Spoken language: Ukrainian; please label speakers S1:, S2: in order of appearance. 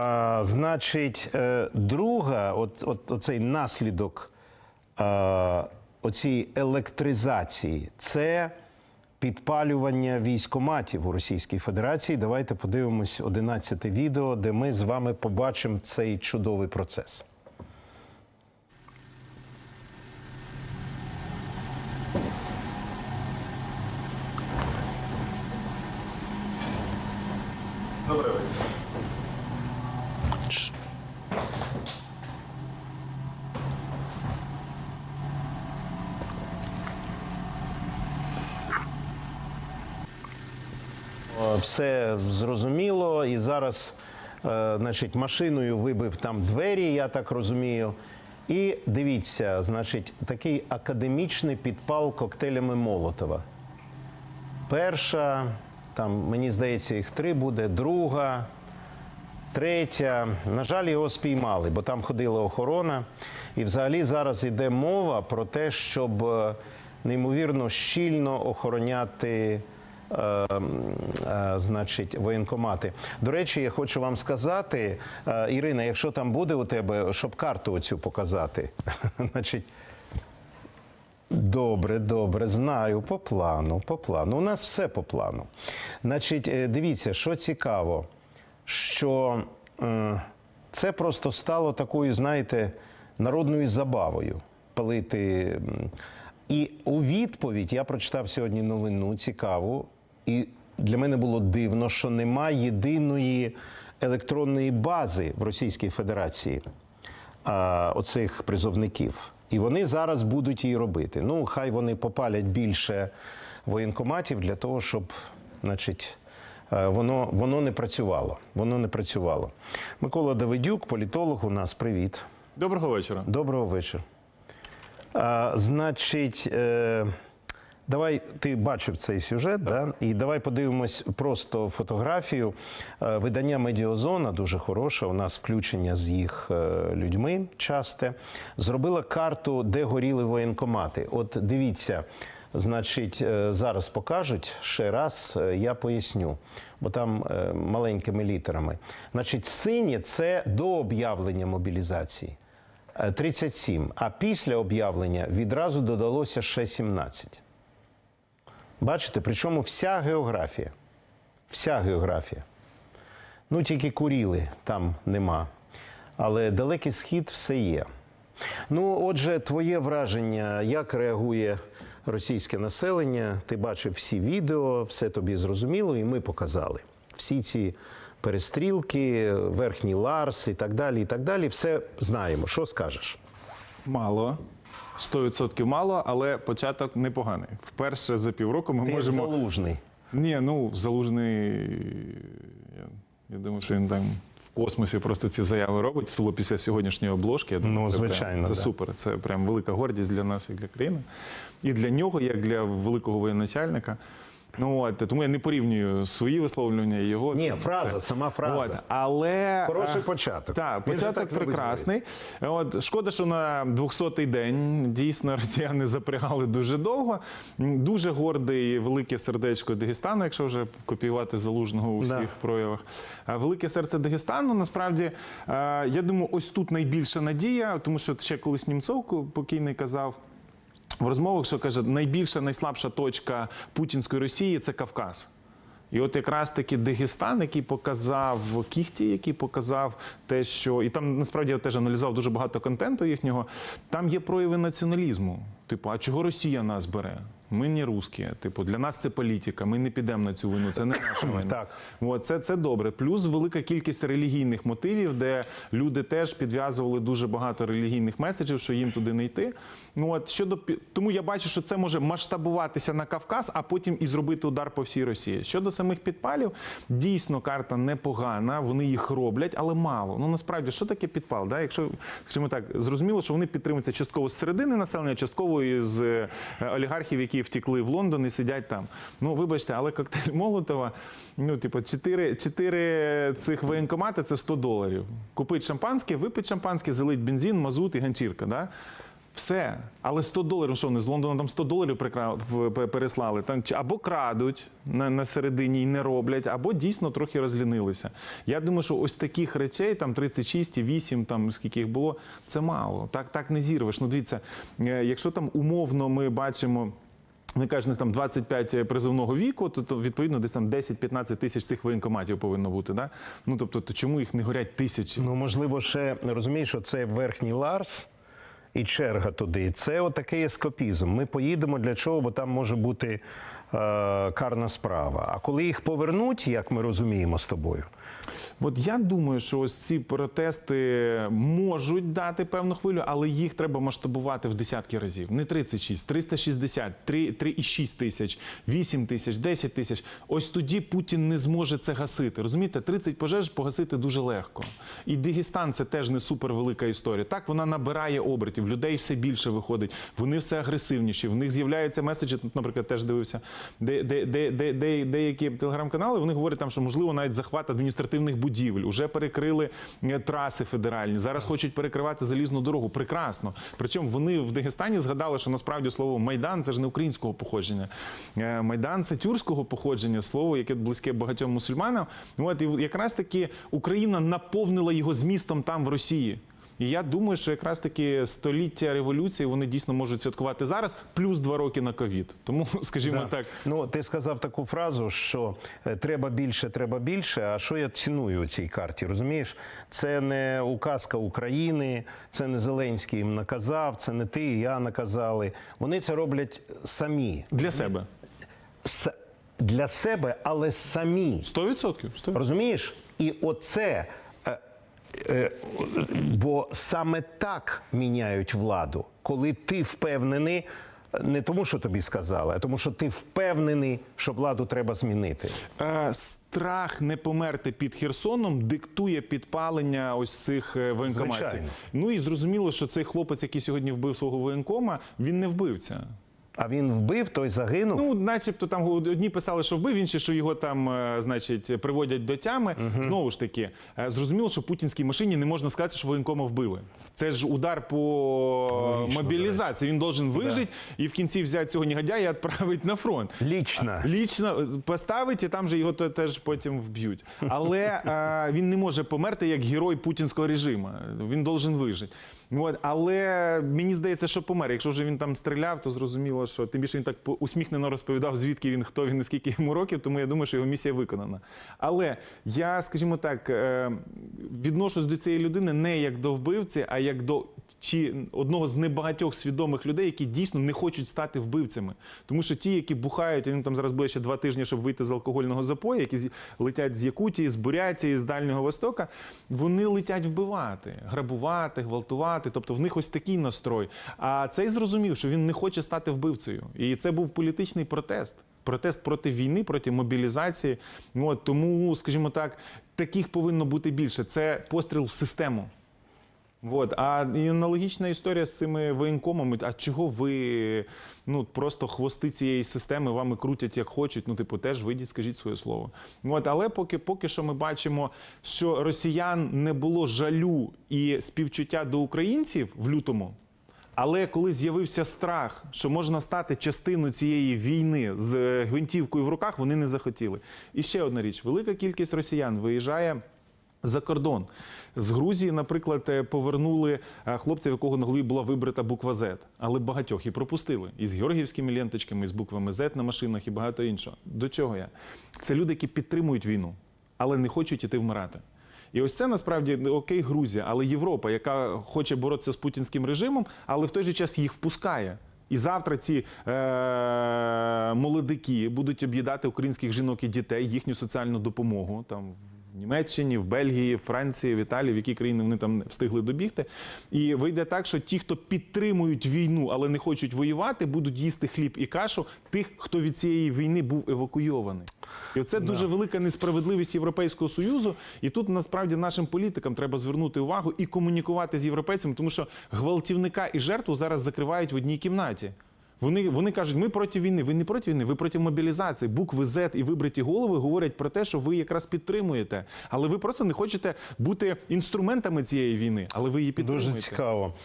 S1: А, значить, е, друга, от, от, оцей наслідок а, оцієї електризації це підпалювання військоматів у Російській Федерації. Давайте подивимось 11 відео, де ми з вами побачимо цей чудовий процес. Все зрозуміло, і зараз, е, значить, машиною вибив там двері, я так розумію. І дивіться, значить, такий академічний підпал коктейлями Молотова. Перша, там, мені здається, їх три буде, друга, третя. На жаль, його спіймали, бо там ходила охорона. І взагалі зараз йде мова про те, щоб е, неймовірно щільно охороняти. Е, м, е, Значить, воєнкомати. До речі, я хочу вам сказати, е, Ірина, якщо там буде у тебе, щоб карту оцю показати. Значить, Добре, добре, знаю по плану. По плану. У нас все по плану. Значить, е, дивіться, що цікаво, що це просто стало такою, знаєте, народною забавою палити. І у відповідь я прочитав сьогодні новину цікаву, і для мене було дивно, що немає єдиної електронної бази в Російській Федерації а, оцих призовників. І вони зараз будуть її робити. Ну, хай вони попалять більше воєнкоматів для того, щоб, значить, е, воно, воно не працювало. Воно не працювало. Микола Давидюк, політолог, у нас привіт.
S2: Доброго вечора.
S1: Доброго вечора. А, значить, е, давай ти бачив цей сюжет, да? і давай подивимось просто фотографію. Е, видання Медіозона дуже хороше. У нас включення з їх е, людьми часте. Зробила карту, де горіли воєнкомати. От дивіться. Значить, е, зараз покажуть ще раз, я поясню, бо там маленькими літерами. Значить, синє це до об'явлення мобілізації. Е, 37, а після об'явлення відразу додалося ще 17. Бачите, причому вся географія. Вся географія. Ну, тільки Куріли там нема. Але далекий схід все є. Ну, отже, твоє враження, як реагує російське населення? Ти бачив всі відео, все тобі зрозуміло, і ми показали. Всі ці перестрілки, верхній Ларс і так далі. і так далі. Все знаємо. Що скажеш?
S2: Мало. 100% мало, але початок непоганий. Вперше за півроку ми
S1: Ти як
S2: можемо.
S1: залужний.
S2: Ні, ну залужний. Я, я думаю, що він там в космосі просто ці заяви робить. Село після сьогоднішньої обложки. Я думаю,
S1: Ну,
S2: це прям-
S1: звичайно,
S2: це
S1: да.
S2: супер. Це прям велика гордість для нас і для країни. І для нього, як для великого воєначальника. Ну от тому я не порівнюю свої висловлювання і його.
S1: Ні,
S2: Це-
S1: фраза,
S2: це-
S1: сама фраза.
S2: От, але
S1: Хороший
S2: е,
S1: початок.
S2: Так, початок прекрасний. От шкода, що на 200-й день дійсно росіяни запрягали дуже довго. Дуже гордий велике сердечко Дагестану, якщо вже копіювати залужного у всіх
S1: Да.
S2: проявах. Велике серце Дагестану насправді е, я думаю, ось тут найбільша надія, тому що ще колись Німцов покійний казав. В розмовах, що каже, найбільша, найслабша точка путінської Росії це Кавказ. І от якраз таки Дагестан, який показав кіхті, який показав те, що і там насправді я теж аналізував дуже багато контенту їхнього. Там є прояви націоналізму. Типу, а чого Росія нас бере? Ми не русські. Типу, для нас це політика. Ми не підемо на цю війну. Це не наша війна.
S1: Так.
S2: От, це, це добре. Плюс велика кількість релігійних мотивів, де люди теж підв'язували дуже багато релігійних меседжів, що їм туди не йти. Ну от щодо тому я бачу, що це може масштабуватися на Кавказ, а потім і зробити удар по всій Росії. Щодо самих підпалів, дійсно карта непогана. Вони їх роблять, але мало. Ну насправді, що таке підпал? Да? Якщо скажімо так, зрозуміло, що вони підтримуються частково з середини населення, частково із е, олігархів, які втекли в Лондон і сидять там. Ну вибачте, але коктейль Молотова, ну типу, чотири, чотири цих воєнкомати це 100 доларів. Купить шампанське, випить шампанське, залить бензин, мазут і ганчірка. Да? Все, але 100 доларів, ну що вони з Лондона там 100 доларів переслали. Там або крадуть на, на середині і не роблять, або дійсно трохи розлінилися. Я думаю, що ось таких речей, там 36 8, там скільки їх було, це мало. Так, так не зірвеш. Ну дивіться, е, якщо там умовно ми бачимо. Вони кажуть, там 25 призовного віку, то, то відповідно десь там 10-15 тисяч цих воєнкоматів повинно бути. Да? Ну тобто, то чому їх не горять тисячі?
S1: Ну, можливо, ще розумієш, що це верхній Ларс і черга туди. Це отакий ескопізм. Ми поїдемо для чого, бо там може бути е, карна справа. А коли їх повернуть, як ми розуміємо з тобою,
S2: От я думаю, що ось ці протести можуть дати певну хвилю, але їх треба масштабувати в десятки разів. Не 36, 360, 3, 3,6 тисяч, 8 тисяч, 10 тисяч. Ось тоді Путін не зможе це гасити. Розумієте, 30 пожеж погасити дуже легко. І Дагестан це теж не супервелика історія. Так вона набирає обертів, людей все більше виходить, вони все агресивніші. В них з'являються меседжі. Тут, наприклад, теж дивився, де, де, де, де, де, деякі телеграм-канали. Вони говорять там, що можливо навіть захват адміністративних будівель. Уже перекрили е, траси федеральні. Зараз хочуть перекривати залізну дорогу. Прекрасно. Причому вони в Дагестані згадали, що насправді слово майдан це ж не українського походження. Е, Майдан це тюркського походження, слово, яке близьке багатьом мусульманам. От і якраз таки Україна наповнила його змістом там в Росії. І я думаю, що якраз таки століття революції вони дійсно можуть святкувати зараз, плюс два роки на ковід. Тому, скажімо так,
S1: Ну, ти сказав таку фразу, що е, треба більше, треба більше. А що я ціную у цій карті? Розумієш, це не указка України, це не Зеленський їм наказав, це не ти і я наказали. Вони це роблять самі.
S2: для себе
S1: С- для себе, але самі.
S2: 100%. 100%.
S1: Розумієш? І оце. Е, Бо саме так міняють владу, коли ти впевнений. Не тому, що тобі сказали, а тому, що ти впевнений, що владу треба змінити.
S2: Е, Страх не померти під Херсоном диктує підпалення ось цих е, воєнкоматів.
S1: Звичайно.
S2: Ну і зрозуміло, що цей хлопець, який сьогодні вбив свого воєнкома, він не вбивця.
S1: А він вбив, той загинув.
S2: Ну, начебто, там одні писали, що вбив, інші, що його там, е, значить, приводять до тями. Знову ж таки, е, зрозуміло, що путінській машині не можна сказати, що воєнкома вбили. Це ж удар по
S1: Логічно,
S2: мобілізації. Він должен вижити і в кінці взяти цього негодяя і відправити на фронт.
S1: Лічно.
S2: Лічно е, поставить, і там же його теж потім вб'ють. Але він не може померти як герой путінського режиму. Він должен вижити. От. Але мені здається, що помер. Якщо вже він там стріляв, то зрозуміло, що тим більше він так усміхнено розповідав, звідки він, хто він і скільки йому років, тому я думаю, що його місія виконана. Але я, скажімо так, е, відношусь до цієї людини не як до вбивці, а як до чи одного з небагатьох свідомих людей, які дійсно не хочуть стати вбивцями. Тому що ті, які бухають, їм там зараз буде ще два тижні, щоб вийти з алкогольного запою, які летять з Якутії, з Бурятії, з Дальнього Востока, вони летять вбивати, грабувати, гвалтувати. Тобто в них ось такий настрой. А цей зрозумів, що він не хоче стати вбивцею. І це був політичний протест. Протест проти війни, проти мобілізації. От, тому, скажімо так, таких повинно бути більше. Це постріл в систему. Вот. А і аналогічна історія з цими воєнкомами. А чого ви ну просто хвости цієї системи вами крутять як хочуть? Ну, типу, теж вийдіть, скажіть своє слово. От, але поки, поки що ми бачимо, що росіян не було жалю і співчуття до українців в лютому. Але коли з'явився страх, що можна стати частиною цієї війни з гвинтівкою в руках, вони не захотіли. І ще одна річ: велика кількість росіян виїжджає. За кордон з Грузії, наприклад, е, повернули е, хлопця, в якого на голові була вибрита буква Z, але багатьох і пропустили із георгіївськими ленточками, і з буквами Z на машинах і багато іншого. До чого я? Це люди, які підтримують війну, але не хочуть іти вмирати. І ось це насправді ну, окей, Грузія, але Європа, яка хоче боротися з путінським режимом, але в той же час їх впускає. І завтра ці е- молодики будуть об'їдати українських жінок і дітей, їхню соціальну допомогу там Німеччині, в Бельгії, в Франції, в Італії, в які країни вони там встигли добігти. І вийде так, що ті, хто підтримують війну, але не хочуть воювати, будуть їсти хліб і кашу тих, хто від цієї війни був евакуйований. І це дуже велика несправедливість Європейського союзу. І тут насправді нашим політикам треба звернути увагу і комунікувати з європейцями, тому що гвалтівника і жертву зараз закривають в одній кімнаті. Вони, вони кажуть, ми проти війни. Ви не проти війни, ви проти мобілізації. Букви Z і вибриті голови говорять про те, що ви якраз підтримуєте. Але ви просто не хочете бути інструментами цієї війни, але ви її підтримуєте.
S1: Дуже цікаво.